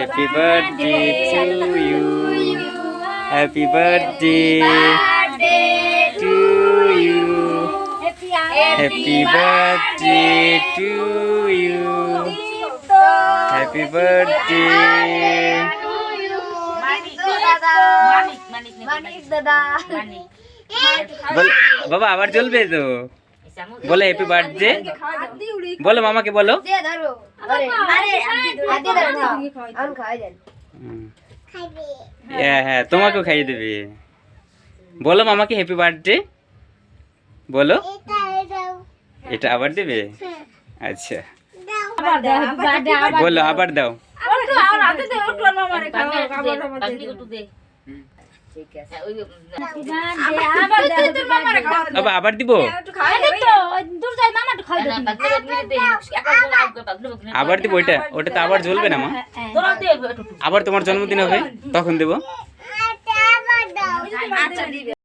Happy birthday to you happy birthday to you happy birthday to you happy birthday বাবা আবার চলবে তো? বলে হ্যাপি বার্থডে বলো মামাকে বলো হ্যাঁ হ্যাঁ তোমাকেও খাইয়ে দেবে বলো মামাকে হ্যাপি বার্থডে বলো এটা আবার দেবে আচ্ছা বলো আবার দাও আবার দিব? আবার দিব ওইটা? ওটা তো আবার জ্বলবে না মা? আবার তোমার জন্মদিন হবে? তখন দেবো।